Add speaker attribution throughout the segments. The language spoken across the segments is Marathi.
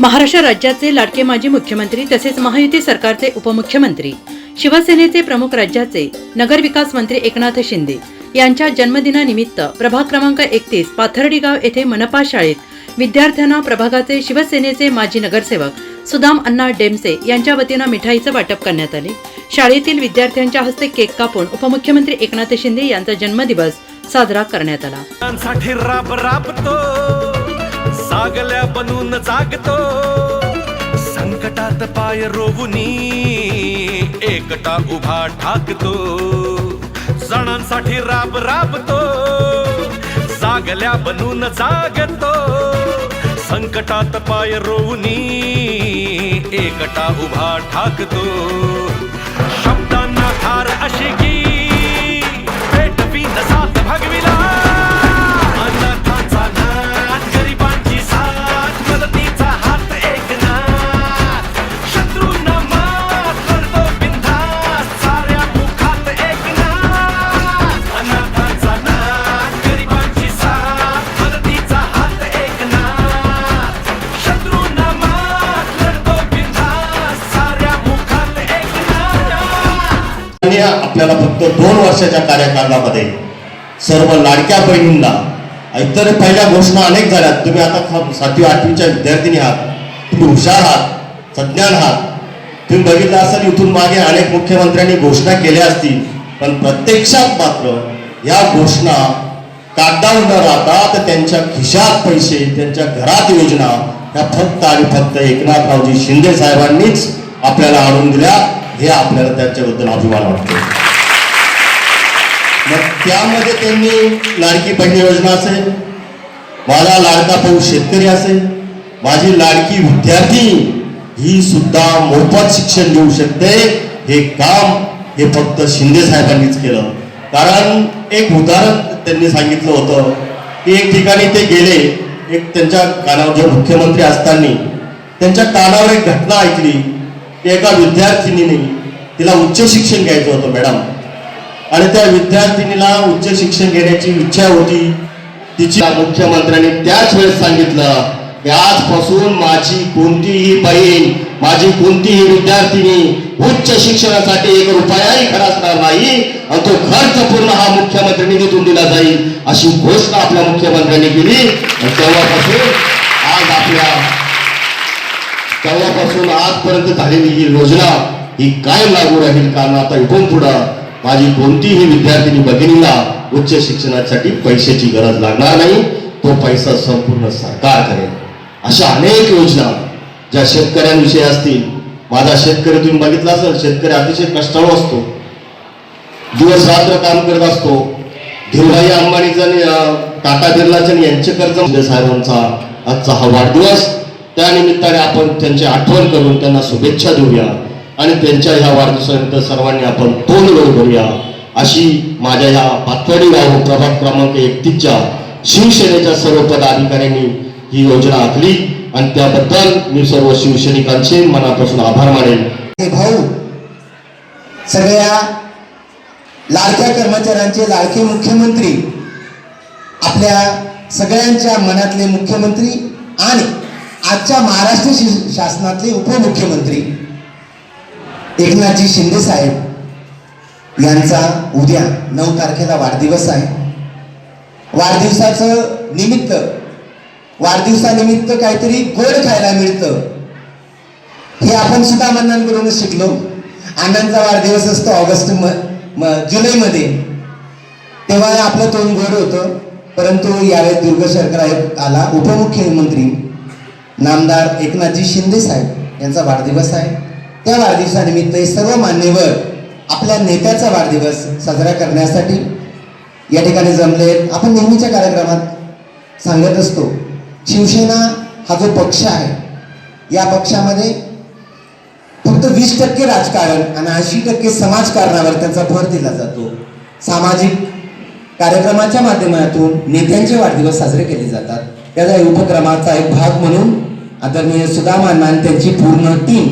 Speaker 1: महाराष्ट्र राज्याचे लाडके माजी मुख्यमंत्री तसेच महायुती सरकारचे उपमुख्यमंत्री शिवसेनेचे प्रमुख राज्याचे नगरविकास मंत्री एकनाथ शिंदे यांच्या जन्मदिनानिमित्त प्रभाग क्रमांक एकतीस पाथर्डीगाव येथे मनपा शाळेत विद्यार्थ्यांना प्रभागाचे शिवसेनेचे माजी नगरसेवक सुदाम अण्णा डेमसे यांच्या वतीनं मिठाईचं वाटप करण्यात आले. शाळेतील विद्यार्थ्यांच्या हस्ते केक कापून उपमुख्यमंत्री एकनाथ शिंदे यांचा जन्मदिवस साजरा करण्यात आला.
Speaker 2: सागल्या बनून जागतो. संकटात पाय रोवुनी एकटा उभा ठाकतो. जणांसाठी राब राबतो. जागल्या बनून जागतो. संकटात पाय रोवुनी एकटा उभा ठाकतो. शब्दांना ठार अशी की पेटवी नसात भगविला. एकनाथ
Speaker 3: आपल्याला फक्त दोन वर्षाच्या कार्यकालामध्ये सर्व लाडक्या बहिणींना इतर पहिल्या घोषणा अनेक झाल्यात. तुम्ही आता सातवी आठवीच्या विद्यार्थिनी आहात. तुम्ही हुशार आहात. सज्ञान आहात. तुम्ही बघितलं असाल इथून मागे अनेक मुख्यमंत्र्यांनी घोषणा केल्या असतील. पण प्रत्यक्षात मात्र या घोषणा कागदावर न राहता तर त्यांच्या खिशात पैसे त्यांच्या घरात योजना ह्या फक्त आणि फक्त एकनाथरावजी शिंदे साहेबांनीच आपल्याला आणून दिल्या. हे आपल्याला त्यांच्याबद्दल अभिमान वाटतो. मग त्यामध्ये त्यांनी लाडकी बहीण योजना असेल माझा लाडका भाऊ शेतकरी असेल माझी लाडकी विद्यार्थी ही सुद्धा मोफत शिक्षण देऊ शकते. हे काम हे फक्त शिंदे साहेबांनीच केलं. कारण एक उदाहरण त्यांनी सांगितलं होतं की एक ठिकाणी ते गेले एक त्यांच्या कानावर जे मुख्यमंत्री असताना त्यांच्या कानावर एक घटना ऐकली की एका विद्यार्थिनीने तिला उच्च शिक्षण घ्यायचं होतं मॅडम. आणि त्या विद्यार्थिनीला उच्च शिक्षण घेण्याची इच्छा होती. तिची मुख्यमंत्र्यांनी त्याच वेळेस सांगितलं की आजपासून माझी कोणतीही बहीण माझी कोणतीही विद्यार्थिनी उच्च शिक्षणासाठी एक रुपयाही खर्चणार नाही आणि तो खर्च पूर्ण हा मुख्यमंत्री निधीतून दिला जाईल अशी घोषणा आपल्या मुख्यमंत्र्यांनी केली. आणि तेव्हापासून आज आपल्या तेव्हापासून आजपर्यंत झालेली ही योजना ही काय लागू राहील कारण आता इथून पुढं माझी कोणतीही विद्यार्थिनी भगिनीला उच्च शिक्षणासाठी पैशाची गरज लागणार नाही. तो पैसा संपूर्ण सरकार करेल. अशा अनेक योजना ज्या शेतकऱ्यांविषयी असतील. माझा शेतकरी तुम्ही बघितला असेल शेतकरी अतिशय कष्टाळू असतो. दिवस रात्र काम करत असतो. धीरभाई अंबानीचा आणि, टाटा बिर्लाचा यांचे कर्ज साहेबांचा आजचा हा वाढदिवस. त्यानिमित्ताने आपण त्यांची आठवण करून त्यांना शुभेच्छा देऊया. आणि त्यांच्या ह्या वाढदिवसानिमित्त सर्वांनी आपण तोंड गोड करूया अशी माझ्या ह्या पाथर्डी गाव प्रभाग क्रमांक एकतीसच्या शिवसेनेच्या सर्व पदाधिकाऱ्यांनी ही योजना आखली. आणि त्याबद्दल मी सर्व शिवसैनिकांचे मनापासून आभार मानेन.
Speaker 4: हे भाऊ सगळ्या लाडक्या कर्मचाऱ्यांचे लाडके मुख्यमंत्री आपल्या सगळ्यांच्या मनातले मुख्यमंत्री आणि आजच्या महाराष्ट्र शि- शासनातले उपमुख्यमंत्री एकनाथजी शिंदे साहेब यांचा उद्या नऊ तारखेला वाढदिवस आहे. वाढदिवसाचं निमित्त वाढदिवसानिमित्त काहीतरी गोड खायला मिळतं. हे आपण सुद्धा अण्णांकडूनच शिकलो. अण्णांचा वाढदिवस असतो ऑगस्ट म म जुलैमध्ये. तेव्हा आपलं तोंड गोड होतं परंतु यावेळेस दुर्ग शर्कराय आला उपमुख्यमंत्री नामदार एकनाथजी शिंदे साहेब यांचा वाढदिवस आहे. त्या वाढदिवसानिमित्त सर्व मान्यवर आपल्या नेत्याचा वाढदिवस साजरा करण्यासाठी या ठिकाणी जमले आपण नेहमीच्या कार्यक्रमात सांगत असतो शिवसेना हा जो पक्ष आहे या पक्षामध्ये फक्त वीस टक्के राजकारण आणि ऐंशी टक्के समाजकारणावर त्यांचा भर दिला जातो. सामाजिक कार्यक्रमाच्या माध्यमातून नेत्यांचे वाढदिवस साजरे केले जातात. त्याचा उपक्रमाचा एक भाग म्हणून आदरणीय सुदाम अण्णा त्यांची पूर्ण टीम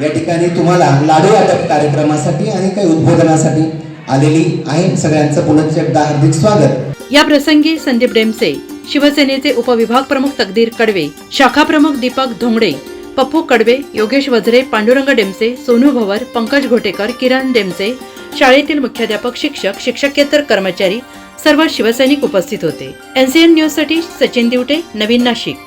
Speaker 4: या ठिकाणी तुम्हाला लाडू वाटप कार्यक्रमासाठी आणि काही उद्बोधनासाठी आलेली आहे. सगळ्यांचं पुनश्च एकदा हार्दिक स्वागत.
Speaker 1: या प्रसंगी संदीप डेमसे शिवसेनेचे उपविभाग प्रमुख तकदीर कडवे शाखा प्रमुख दीपक धोंगडे पप्पू कडवे योगेश वझरे पांडुरंग डेमसे सोनू भवर पंकज घोटेकर किरण डेमसे शाळेतील मुख्याध्यापक शिक्षक शिक्षकेतर कर्मचारी सर्व शिवसैनिक उपस्थित होते. एनसीएन न्यूजसाठी सचिन दिवटे नवीन नाशिक.